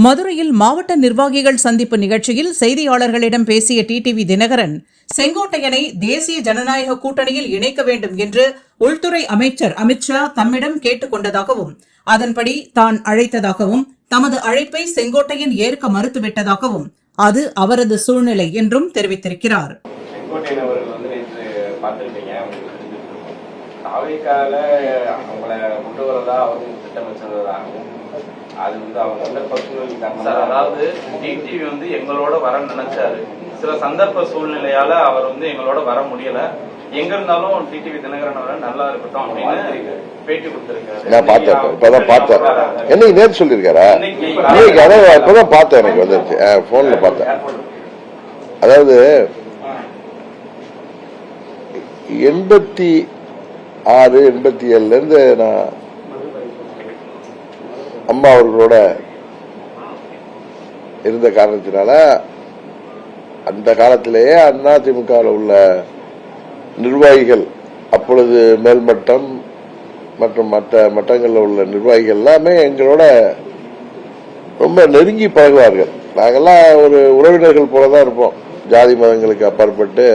மதுரையில் மாவட்ட நிர்வாகிகள் சந்திப்பு நிகழ்ச்சியில் செய்தியாளர்களிடம் பேசிய டிடிவி தினகரன் செங்கோட்டையனை தேசிய ஜனநாயக கூட்டணியில் இணைக்க வேண்டும் என்று உள்துறை அமைச்சர் அமித்ஷா தம்மிடம் கேட்டுக் கொண்டதாகவும் அதன்படி தான் அழைத்ததாகவும் தமது அழைப்பை செங்கோட்டையன் ஏற்க மறுத்துவிட்டதாகவும் அது அவரது சூழ்நிலை என்றும் தெரிவித்திருக்கிறார் செங்கோட்டையன் அவர்கள் வந்து நேற்று பார்த்துருப்பீங்க உங்களுக்கு தெரிஞ்சிருக்கும் தாவேக்கால அவங்கள கொண்டு வரதா அவங்க திட்டமிட்டிருந்ததாகவும் அது வந்து அவங்க வந்து பர்சனல் சார் அதாவது டிடிவி வந்து எங்களோட வர நினைச்சாரு. சில சந்தர்ப்ப சூழ்நிலையால அவர் வந்து எங்களோட வர முடியல. எங்க இருந்தாலும் டிடிவி தினகரன் அவர்கள் நல்லா இருக்கட்டும் அப்படின்னு பேட்டி கொடுத்திருக்காரு. நான் பார்த்தேன். இப்பதான் பார்த்தேன். என்னைக்கு நேற்று சொல்லியிருக்காரா? இன்னைக்கு இன்னைக்கு அதான் இப்பதான் பார்த்தேன் எனக்கு வந்துருச்சு. போன்ல பார்த்தேன். அதாவது எண்பத்தி ஆறு எண்பத்தி ஏழுலேருந்து நான் அம்மா அவர்களோட இருந்த காரணத்தினால அந்த காலத்திலேயே அண்ணா திமுகவில் உள்ள நிர்வாகிகள் அப்பொழுது மேல்மட்டம் மற்றும் மற்ற மட்டங்களில் உள்ள நிர்வாகிகள் எல்லாமே எங்களோட ரொம்ப நெருங்கி பழகுவார்கள். நாங்கள்லாம் ஒரு உறவினர்கள் போல தான் இருப்போம். ஜாதி மதங்களுக்கு அப்பாற்பட்டு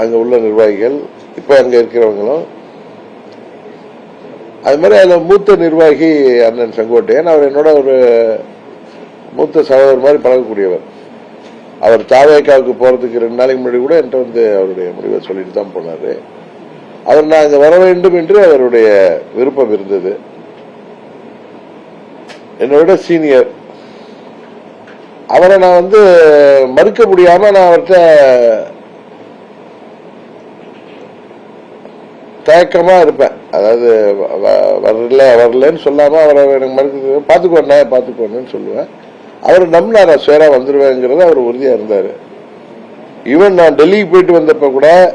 அங்கே உள்ள நிர்வாகிகள் இப்போ அங்கே இருக்கிறவங்களும். அது மாதிரி அதில் மூத்த நிர்வாகி அண்ணன் செங்கோட்டையன் அவர் என்னோட ஒரு மூத்த சகோதரர் மாதிரி பழகக்கூடியவர். அவர் தாவேக்காவுக்கு போகிறதுக்கு ரெண்டு நாளைக்கு முன்னாடி கூட என்கிட்ட வந்து அவருடைய முடிவை சொல்லிட்டு தான் போனாரு. அவர் நான் அங்கே வர வேண்டும் என்று அவருடைய விருப்பம் இருந்தது. என்னோட சீனியர். அவரை நான் வந்து மறுக்க முடியாம நான் அவர்கிட்ட தயக்கமாக இருப்பேன். அதாவது வ- வரல வரலன்னு சொல்லாமல் அவரை எனக்கு மறுக்க பார்த்துக்கோண்ணே பாத்துக்கோன்னு சொல்லுவேன். அவர் நம்பினாரா சேரா வந்துடுவேங்கிறது அவர் உறுதியாக இருந்தார். ஈவன் நான் டெல்லிக்கு போயிட்டு வந்தப்ப கூட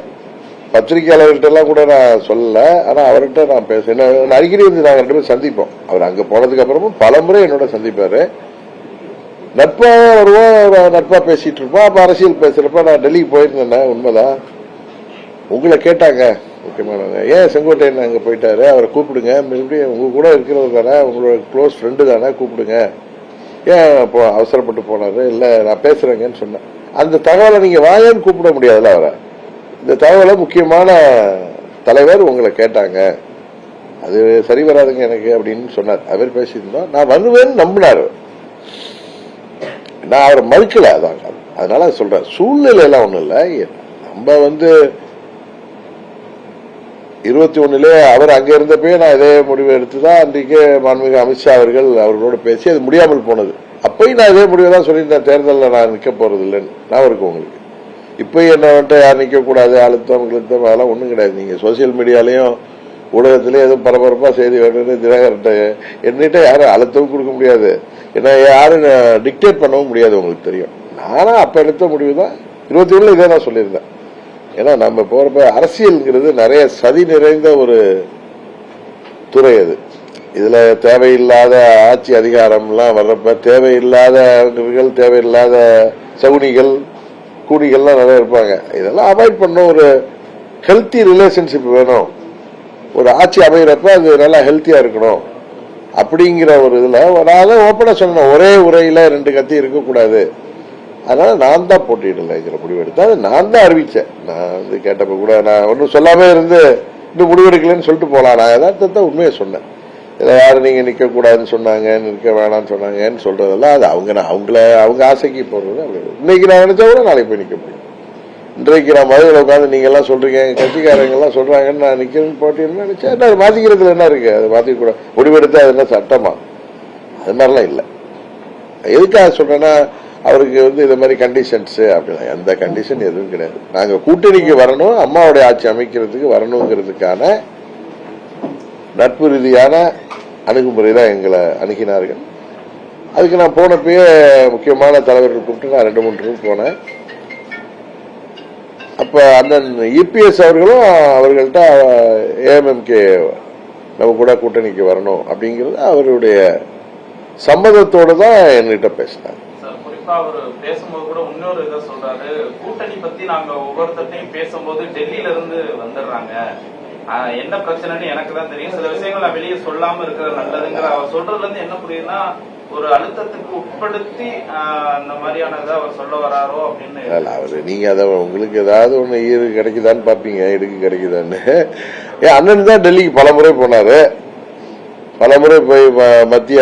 பத்திரிகையாளர்கிட்டலாம் கூட நான் சொல்லலை. ஆனால் அவர்கிட்ட நான் பேச என்ன நான் அடிக்கடி வந்து நாங்கள் ரெண்டு பேரும் சந்திப்போம். அவர் அங்கே போனதுக்கு அப்புறமும் பல முறை என்னோட சந்திப்பார். நட்பாக வருவோம் நட்பாக பேசிகிட்டு இருப்போம். அப்போ அரசியல் பேசுகிறப்ப நான் டெல்லிக்கு போயிருந்தேன் உண்மைதான். உங்களை கேட்டாங்க. முக்கியமானவங்க ஏன் செங்கோட்டையன் அங்கே போயிட்டாரு? அவரை கூப்பிடுங்க. மறுபடியும் உங்கள் கூட இருக்கிறவர் தானே உங்களோட க்ளோஸ் ஃப்ரெண்டு தானே கூப்பிடுங்க. ஏன் இப்போ அவசரப்பட்டு போனாரு? இல்லை நான் பேசுகிறேங்கன்னு சொன்னேன். அந்த தகவலை நீங்கள் வாங்கன்னு கூப்பிட முடியாதுல்ல அவரை. இந்த தகவலை முக்கியமான தலைவர் உங்களை கேட்டாங்க. அது சரி வராதுங்க எனக்கு அப்படின்னு சொன்னார். அவர் பேசியிருந்தோம் நான் வருவேன்னு நம்பினார். நான் அவரை மறுக்கல அதான் அதனால சொல்றேன். சூழ்நிலை எல்லாம் ஒன்றும் இல்லை. நம்ம வந்து இருபத்தி ஒண்ணுல அவர் அங்க இருந்தப்பே நான் இதே முடிவு எடுத்துதான் அன்றைக்கு மாண்புமிகு அமித்ஷா அவர்கள் அவர்களோட பேசி அது முடியாமல் போனது. அப்பயும் நான் இதே முடிவை தான் சொல்லியிருந்தேன். தேர்தலில் நான் நிற்க போறது இல்லைன்னு நான் இருக்கும் உங்களுக்கு. இப்போ என்ன வந்துட்டு யார் நிற்கக்கூடாது கூடாது அழுத்தம் கிழுத்தம் அதெல்லாம் ஒன்றும் கிடையாது. நீங்க சோசியல் மீடியாலையும் ஊடகத்திலேயே எதுவும் பரபரப்பா செய்தி வேணும்னு தினகரன்ட்ட என்கிட்ட யாரும் அழுத்தவும் கொடுக்க முடியாது. ஏன்னா யாரும் டிக்டேட் பண்ணவும் முடியாது உங்களுக்கு தெரியும். நானும் அப்ப எடுத்த முடிவு தான் இருபத்தி ஒண்ணுல இதே தான் சொல்லியிருந்தேன். ஏன்னா நம்ம போறப்ப அரசியல்ங்கிறது நிறைய சதி நிறைந்த ஒரு துறை அது. இதுல தேவையில்லாத ஆட்சி அதிகாரம்லாம் வர்றப்ப தேவையில்லாத தேவையில்லாத சவுனிகள் கூடிகள்லாம் நிறைய இருப்பாங்க. இதெல்லாம் அவாய்ட் பண்ண ஒரு ஹெல்த்தி ரிலேஷன்ஷிப் வேணும். ஒரு ஆட்சி அமைகிறப்ப அது நல்லா ஹெல்த்தியா இருக்கணும். அப்படிங்கிற ஒரு இதுல நான் தான் ஓப்பனா சொன்னேன் ஒரே உரையில ரெண்டு கத்தி இருக்கக்கூடாது. அதனால நான் தான் போட்டியிடலைங்கிற இதில் முடிவெடுத்தேன். அது நான் தான் அறிவித்தேன் நான் வந்து கேட்டப்ப கூட நான் ஒன்றும் சொல்லாமல் இருந்து இன்னும் முடிவெடுக்கலன்னு சொல்லிட்டு போகலாம் நான் யதார்த்தத்தை உண்மையை சொன்னேன். இதில் யாரும் நீங்கள் நிற்கக்கூடாதுன்னு சொன்னாங்க நிற்க வேணாம்னு சொன்னாங்கன்னு சொல்கிறதெல்லாம் அது அவங்க நான் அவங்கள அவங்க ஆசைக்கு போடுறது அப்படி இன்னைக்கு நான் நினைச்சா கூட நாளைக்கு போய் நிற்க முடியும். இன்றைக்கு நான் மதுரையில் உட்காந்து நீங்கள்லாம் சொல்கிறீங்க சொல்றீங்க எங்க எல்லாம் நான் நிற்கிறேன்னு போட்டின்னு நினச்சேன் என்ன அது மாத்திக்கிறதுல என்ன இருக்குது அது மாற்றிக்கூட கூட அது என்ன சட்டமா? அது மாதிரிலாம் இல்லை. எதுக்காக சொல்கிறேன்னா அவருக்கு வந்து இந்த மாதிரி கண்டிஷன்ஸ் அப்படிலாம் எந்த கண்டிஷன் எதுவும் கிடையாது. நாங்க கூட்டணிக்கு வரணும் அம்மாவுடைய ஆட்சி அமைக்கிறதுக்கு வரணுங்கிறதுக்கான நட்பு ரீதியான அணுகுமுறை தான் எங்களை அணுகினார்கள். அதுக்கு நான் போனப்பயே முக்கியமான தலைவர்கள் கூப்பிட்டு நான் ரெண்டு மூணு ரூம் போனேன். அப்ப அண்ணன் இபிஎஸ் அவர்களும் அவர்கள்ட்ட ஏஎம்எம்கே நம்ம கூட கூட்டணிக்கு வரணும் அப்படிங்கிறது அவருடைய சம்மதத்தோடு தான் என்கிட்ட பேசினாங்க. சார் அவர் பேசும்போது கூட இன்னொரு இதை சொல்றாரு. கூட்டணி பத்தி நாங்க ஒவ்வொருத்தையும் பேசும்போது டெல்லியில இருந்து வந்துடுறாங்க. என்ன பிரச்சனைன்னு எனக்கு தான் தெரியும். சில விஷயங்கள் நான் வெளியே சொல்லாம இருக்கிற நல்லதுங்கிற அவர் சொல்றதுல இருந்து என்ன புரியுதுன்னா ஒரு அழுத்தத்துக்கு உட்படுத்தி அந்த மாதிரியான இதை அவர் சொல்ல வராரோ அப்படின்னு இல்ல, அவரு நீங்க அதை உங்களுக்கு ஏதாவது ஒண்ணு ஈடு கிடைக்குதான்னு பாப்பீங்க. இடுக்கு கிடைக்குதான்னு. ஏன் அண்ணன் தான் டெல்லிக்கு பல முறை போனாரு. பல முறை போய் மத்திய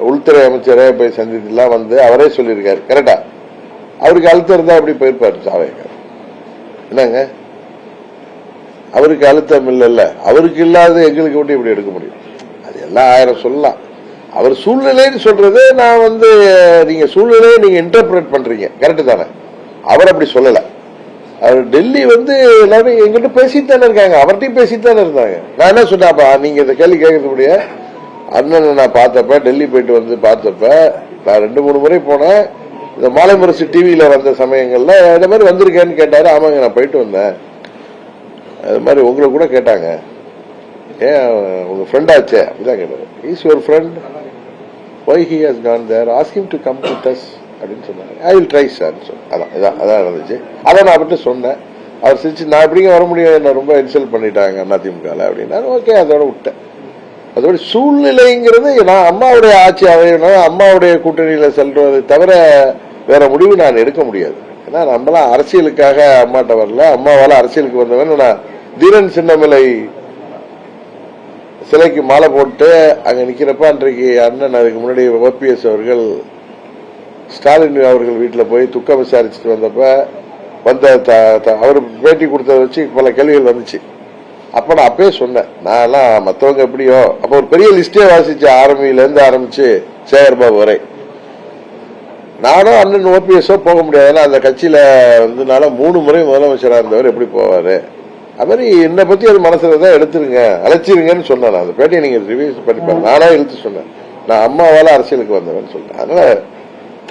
உள்துறை அமைச்சரே போய் சந்தித்துலாம் வந்து அவரே சொல்லியிருக்காரு கரெக்டா அவருக்கு அழுத்தம் இருந்தா அப்படி போயிருப்பாரு சாவேக்கர் என்னங்க? அவருக்கு அழுத்தம் இல்லைல்ல. அவருக்கு இல்லாத எங்களுக்கு மட்டும் இப்படி எடுக்க முடியும்? அது எல்லாம் ஆயிரம் சொல்லலாம். அவர் சூழ்நிலைன்னு சொல்றது நான் வந்து நீங்க சூழ்நிலையை நீங்க இன்டர்பிரேட் பண்றீங்க. கரெக்ட் தானே? அவர் அப்படி சொல்லல. அவர் டெல்லி வந்து எல்லாரும் எங்கிட்ட பேசிட்டு தானே இருக்காங்க. அவர்கிட்டயும் பேசிட்டு தானே இருந்தாங்க. நான் என்ன சொன்னேன்ப்பா நீங்க இந்த கேள்வி கேட்கறது முடியாது அண்ணனை நான் பார்த்தப்ப டெல்லி போயிட்டு வந்து பார்த்தப்ப நான் ரெண்டு மூணு முறை போனேன். இந்த மாலை முரசு டிவியில வந்த சமயங்கள்ல இந்த மாதிரி வந்திருக்கேன்னு கேட்டாரு. ஆமாங்க நான் போயிட்டு வந்தேன். அது மாதிரி உங்களை கூட கேட்டாங்க. ஏன் உங்க ஃப்ரெண்ட் ஆச்சே? அப்படிதான் கேட்டாரு. Is your friend why he has gone there asked him to come to us அப்படின்னு சொன்னாங்க ஐ வில் ட்ரை சார் அதான் இதான் அதான் நடந்துச்சு. அதை நான் அவர்கிட்ட சொன்னேன். அவர் சிரிச்சு நான் எப்படிங்க வர முடியும்? என்ன ரொம்ப இன்சல்ட் பண்ணிட்டாங்க அதிமுகவில் அப்படின்னா ஓகே அதோட விட்டேன். அதோட சூழ்நிலைங்கிறது நான் அம்மாவுடைய ஆட்சி அமையணும் அம்மாவுடைய கூட்டணியில் செல்வதை தவிர வேற முடிவு நான் எடுக்க முடியாது. ஏன்னா நம்மளாம் அரசியலுக்காக அம்மாட்ட வரல. அம்மாவால் அரசியலுக்கு வந்தவன் நான் தீரன் சின்னமலை சிலைக்கு மாலை போட்டு அங்கே நிற்கிறப்ப அன்றைக்கு அண்ணன் அதுக்கு முன்னாடி ஓபிஎஸ் அவர்கள் ஸ்டாலின் அவர்கள் வீட்டில் போய் துக்கம் விசாரிச்சுட்டு வந்தப்ப வந்த த- த- அவர் பேட்டி கொடுத்ததை வச்சு பல கேள்விகள் வந்துச்சு. அப்ப நான் அப்பயே சொன்னேன் நான் எல்லாம் மத்தவங்க எப்படியோ? அப்ப ஒரு பெரிய லிஸ்டே வாசிச்சு ஆர்மியில இருந்து ஆரம்பிச்சு சேகர்பாபு வரை. நானும் அண்ணன் ஓபிஎஸ்ஓ போக முடியாது. ஏன்னா அந்த கட்சியில வந்தனால மூணு முறை முதலமைச்சரா இருந்தவர் எப்படி போவாரு? அது மாதிரி என்னை பத்தி அது மனசுல தான் எடுத்துருங்க அழைச்சிருங்கன்னு சொன்னேன் நான். அந்த பேட்டியை நீங்க ரிவ்யூ பண்ணிப்பாரு நானே இழுத்து சொன்னேன். நான் அம்மாவால அரசியலுக்கு வந்தவன் சொன்னேன் அதனால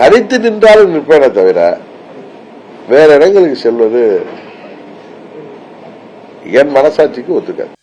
தனித்து நின்றாலும் நிற்பேனே தவிர வேற இடங்களுக்கு செல்வது என் மனசாட்சிக்கு ஒத்துக்காது.